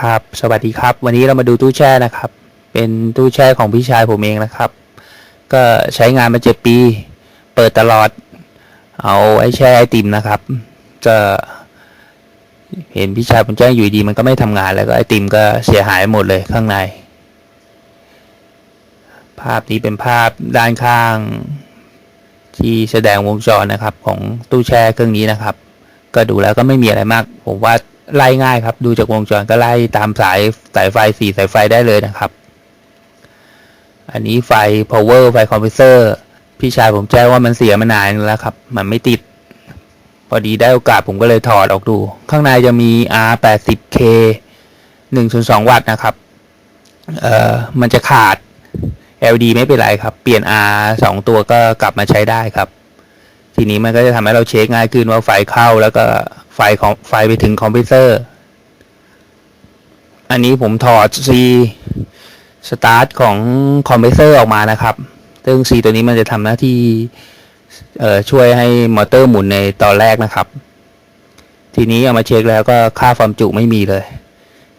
ครับ สวัสดีครับ วันนี้เรามาดูตู้แช่นะครับ เป็นตู้แช่ของพี่ชายผมเองนะครับ ก็ใช้งานมาเจ็ดปี เปิดตลอด เอาไอ้แช่ไอติมนะครับก็เห็นพี่ชายผมแจ้งอยู่ดีมันก็ไม่ทำงานแล้วก็ไอติมก็เสียหายหมดเลยข้างใน ภาพนี้เป็นภาพด้านข้าง ที่แสดงวงจรนะครับ ของตู้แช่เครื่องนี้นะครับ ก็ดูแล้วก็ไม่มีอะไรมาก ผมว่า ไล่ง่ายครับ ดูจากวงจรก็ไล่ตามสายสายไฟสี่สายไฟได้เลยนะครับ อันนี้ไฟ power ไฟคอมเพรสเซอร์พี่ชายผมแจ้งว่ามันเสียมานานแล้วครับ มันไม่ติด พอดีได้โอกาสผมก็เลยถอดออกดู ข้างในจะมี R80K 1.2วัตต์นะครับ เอ่อ มันจะขาด LED ไม่เป็นไรครับ เปลี่ยน R สองตัวก็กลับมาใช้ได้ครับ ทีนี้มันก็จะทำให้เราเช็คง่ายขึ้นว่าไฟเข้าแล้วก็ ไฟของไฟไปถึงคอมพิวเตอร์ อันนี้ผมถอด C สตาร์ทของคอมเพรสเซอร์ออกมานะครับ ซึ่ง C ตัวนี้มันจะทำหน้าที่ช่วยให้มอเตอร์หมุนในตอนแรกนะครับ ทีนี้เอามาเช็คแล้วก็ค่าความจุไม่มีเลย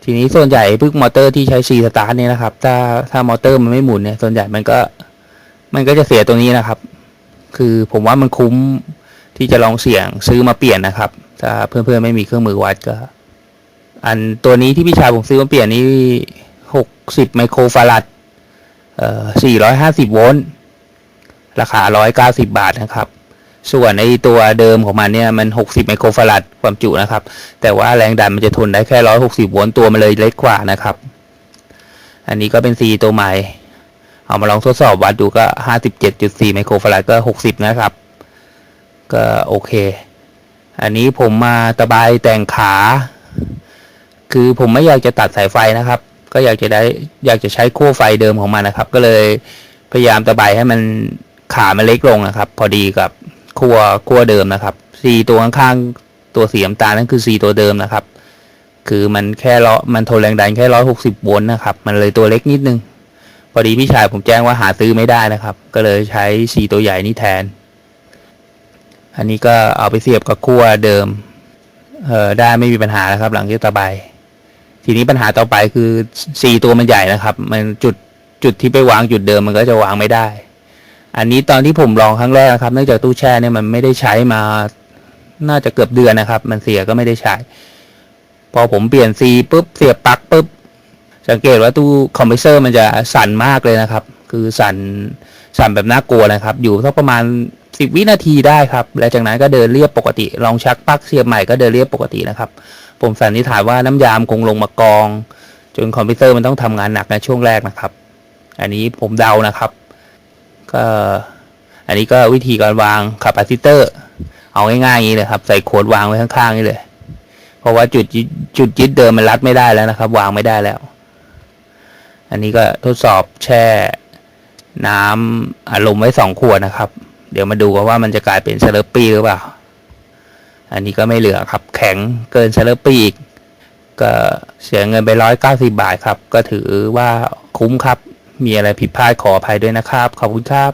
ทีนี้ส่วนใหญ่พวกมอเตอร์ที่ใช้ C สตาร์ทเนี่ยนะครับ ถ้าถ้ามอเตอร์มันไม่หมุนเนี่ย ส่วนใหญ่มันก็มันก็จะเสียตัวนี้นะครับ คือผมว่ามันคุ้มที่จะลองเสี่ยงซื้อมาเปลี่ยนนะครับ ถ้าเพื่อนๆไม่มีเครื่องมือวัดก็ อันตัวนี้ที่พี่ชายผมซื้อมาเปลี่ยนนี่หกสิบไมโครฟาราดเอ่อสี่ร้อยห้าสิบโวลต์ราคาร้อยเก้าสิบาทนะครับ ส่วนในตัวเดิมของมันเนี่ยมันหกสิบไมโครฟาราดความจุนะครับ แต่ว่าแรงดันมันจะทนได้แค่ร้อยหกสิบโวลต์ตัวมันเลยเล็กกว่านะครับ อันนี้ก็เป็นซีตัวใหม่ เอามาลองทดสอบวัดดูก็ห้าสิบเจ็ดจุดสี่ไมโครฟาราดก็หกสิบนะครับ ก็โอเค อันนี้ผมมาตะบายแต่งขา คือผมไม่อยากจะตัดสายไฟนะครับ ก็อยากจะได้อยากจะใช้ขั้วไฟเดิมของมันนะครับ ก็เลยพยายามตะบายให้มันขามันเล็กลงนะครับ พอดีกับขั้วขั้วเดิมนะครับสีตัวข้างๆตัวสีน้ำตาลนั่นคือสีตัวเดิมนะครับ คือมันแค่ร้อมันทนแรงดันแค่ร้อยหกสิบโวลต์นะครับ มันเลยตัวเล็กนิดนึง พอดีพี่ชายผมแจ้งว่าหาซื้อไม่ได้นะครับ ก็เลยใช้สีตัวใหญ่นี่แทน อันนี้ก็เอาไปเสียบกับขั้วเดิม เอ่อได้ไม่มีปัญหาแล้วครับ หลังที่ตะไบทีนี้ปัญหาต่อไปคือสีตัวมันใหญ่นะครับ มันจุดจุดที่ไปวางจุดเดิมมันก็จะวางไม่ได้ อันนี้ตอนที่ผมลองครั้งแรกนะครับ เนื่องจากตู้แช่เนี่ยมันไม่ได้ใช้มา น่าจะเกือบเดือนนะครับ มันเสียก็ไม่ได้ใช้ พอผมเปลี่ยนซีปุ๊บเสียบปลั๊กปุ๊บ สังเกตว่าตู้คอมเพรสเซอร์มันจะสั่นมากเลยนะครับ คือสั่นสั่นแบบน่ากลัวนะครับ อยู่สักประมาณ สิบวินาทีได้ครับ และจากนั้นก็เดินเรียบปกติ ลองชักปลั๊กเสียบใหม่ก็เดินเรียบปกตินะครับ ผมสันนิษฐานว่าน้ำยามคงลงมากอง จนคอมพิวเตอร์มันต้องทำงานหนักในช่วงแรกนะครับ อันนี้ผมเดานะครับ ก็อันนี้ก็วิธีการวางคาปาซิเตอร์ เอาง่ายๆอย่างนี้เลยครับ ใส่ขวดวางไว้ข้างๆ นี่เลย เพราะว่าจุดยึดจุดยึดเดิมมันรัดไม่ได้แล้วนะครับ วางไม่ได้แล้ว อันนี้ก็ทดสอบแช่น้ำอารมณ์ไว้สองขวดนะครับ เดี๋ยวมาดูกันว่ามันจะกลายเป็นเซเลปปี้หรือเปล่า อันนี้ก็ไม่เหลือครับ แข็งเกินเซเลปปี้อีก ก็เสียเงินไปร้อยเก้าสิบาทครับ ก็ถือว่าคุ้มครับ มีอะไรผิดพลาดขออภัยด้วยนะครับ ขอบคุณครับ